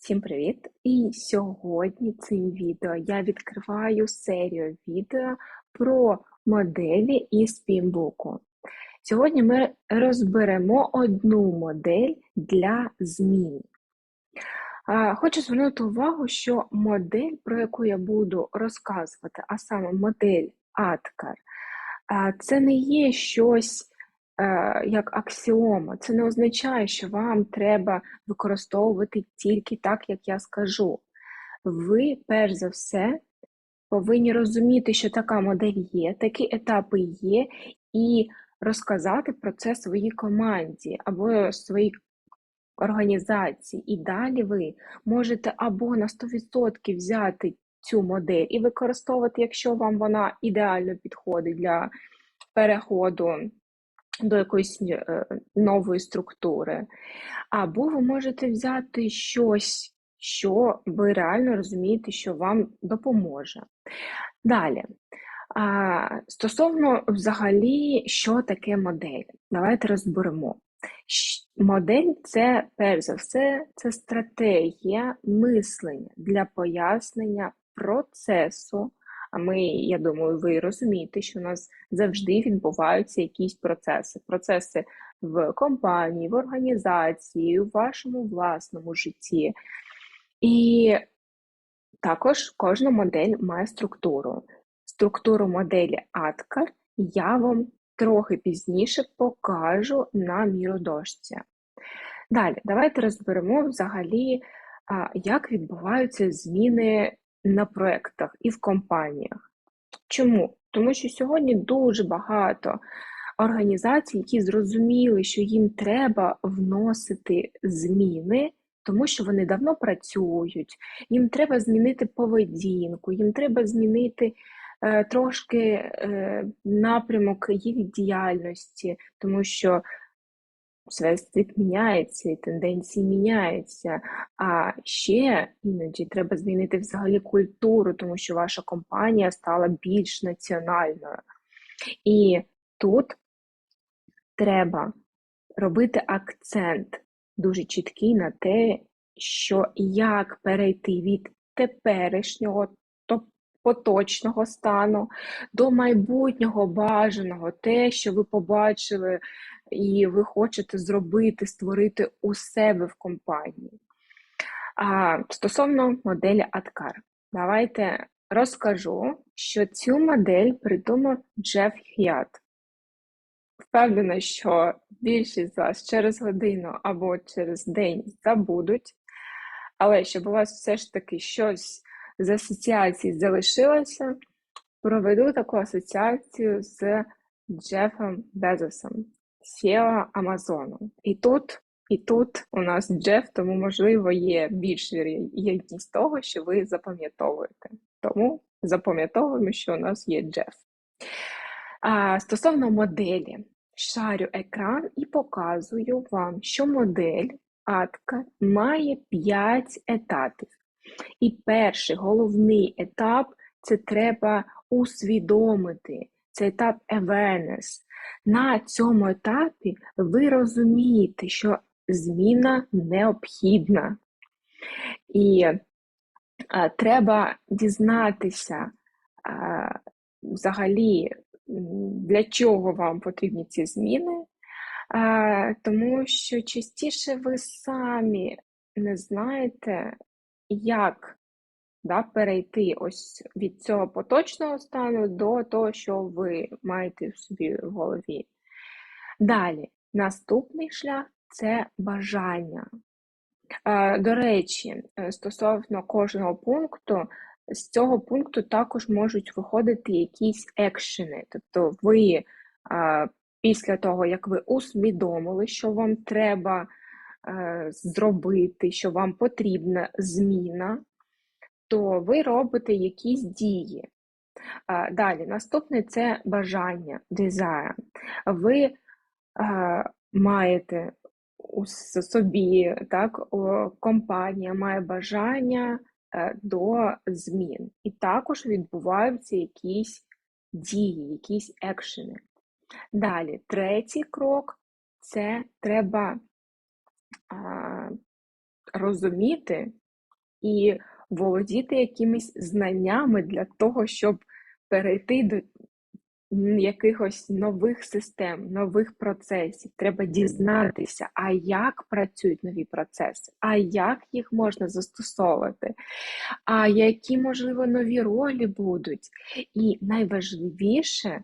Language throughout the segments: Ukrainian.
Всім привіт! І сьогодні цим відео я відкриваю серію відео про моделі із пімбуку. Сьогодні ми розберемо одну модель для змін. Хочу звернути увагу, що модель, про яку я буду розказувати, а саме модель Аткар, це не є щось як аксіома. Це не означає, що вам треба використовувати тільки так, як я скажу. Ви, перш за все, повинні розуміти, що така модель є, такі етапи є, і розказати про це своїй команді або своїй організації. І далі ви можете або на 100% взяти цю модель і використовувати, якщо вам вона ідеально підходить для переходу до якоїсь е, нової структури. Або ви можете взяти щось, що ви реально розумієте, що вам допоможе. Далі. Стосовно взагалі, що таке модель, давайте розберемо. Модель це, перш за все, це стратегія мислення для пояснення процесу а ми, я думаю, ви розумієте, що у нас завжди відбуваються якісь процеси. Процеси в компанії, в організації, у вашому власному житті. І також кожна модель має структуру. Структуру моделі ATCAR я вам трохи пізніше покажу на міродошці. Далі, давайте розберемо взагалі, як відбуваються зміни на проєктах і в компаніях. Чому? Тому що сьогодні дуже багато організацій, які зрозуміли, що їм треба вносити зміни, тому що вони давно працюють, їм треба змінити поведінку, їм треба змінити е, трошки е, напрямок їх діяльності, тому що світ міняється і тенденції міняються. А ще іноді треба змінити взагалі культуру, тому що ваша компанія стала більш національною. І тут треба робити акцент дуже чіткий на те, що як перейти від теперішнього, поточного стану до майбутнього бажаного, те, що ви побачили і ви хочете зробити, створити у себе в компанії. А Стосовно моделі Аткар, давайте розкажу, що цю модель придумав Джеф Хіат. Впевнена, що більшість з вас через годину або через день забудуть, але щоб у вас все ж таки щось з асоціацій залишилося, проведу таку асоціацію з Джефом Безосом. SEO Амазону. І тут і тут у нас Джеф, тому, можливо, є більш вірогідність того, що ви запам'ятовуєте. Тому запам'ятовуємо, що у нас є Джеф. А, Стосовно моделі, шарю екран і показую вам, що модель атка має 5 етапів. І перший головний етап це треба усвідомити. Це етап awareness. На цьому етапі ви розумієте, що зміна необхідна. І а, треба дізнатися а, взагалі, для чого вам потрібні ці зміни, а, тому що частіше ви самі не знаєте, як да, перейти ось від цього поточного стану до того, що ви маєте в собі в голові. Далі, наступний шлях це бажання. До речі, е, стосовно кожного пункту, з цього пункту також можуть виходити якісь екшени. Тобто, ви після того, як ви усвідомили, що вам треба е, зробити, що вам потрібна зміна, то ви робите якісь дії. Далі, наступне це бажання, desire. Ви маєте у собі, так, компанія має бажання е, до змін. І також відбуваються якісь дії, якісь екшени. Далі, третій крок це треба розуміти, і володіти якимись знаннями для того, щоб перейти до якихось нових систем, нових процесів. Треба дізнатися, а як працюють нові процеси, а як їх можна застосовувати, а які, можливо, нові ролі будуть. І найважливіше,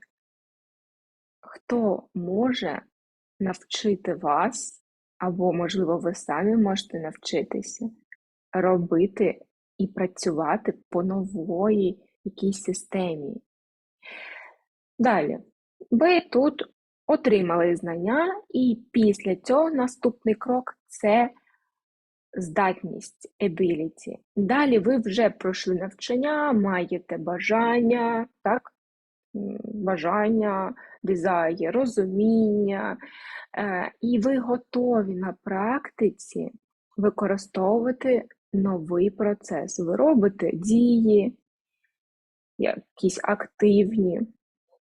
хто може навчити вас, або, можливо, ви самі можете навчитися робити і працювати по нової якійсь системі. Далі, ви тут отримали знання, і після цього наступний крок це здатність, ability. Далі ви вже пройшли навчання, маєте бажання, так? Бажання, desire, розуміння, е, і ви готові на практиці використовувати новий процес. Ви робите дії, якісь активні.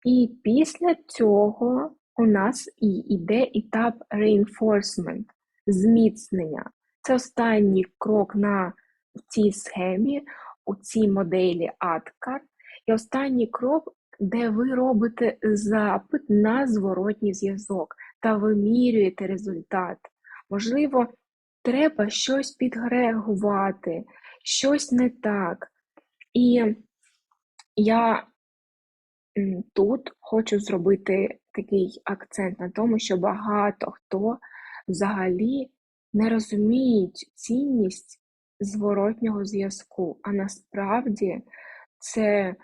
І після цього у нас і йде етап reinforcement, зміцнення. Це останній крок на цій схемі, у цій моделі ADKAR. І останній крок, де ви робите запит на зворотній зв'язок та вимірюєте результат. Можливо, треба щось підгрегувати, щось не так. І я тут хочу зробити такий акцент на тому, що багато хто взагалі не розуміють цінність зворотнього зв'язку, а насправді це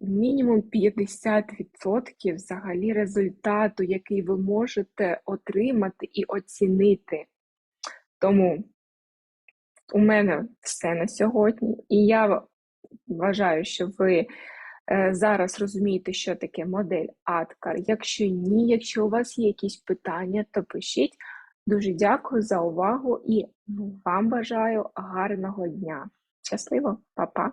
мінімум 50% взагалі результату, який ви можете отримати і оцінити. Тому у мене все на сьогодні, і я вважаю, що ви е, зараз розумієте, що таке модель Аткар. Якщо ні, якщо у вас є якісь питання, то пишіть. Дуже дякую за увагу і вам бажаю гарного дня. Щасливо, Па-па!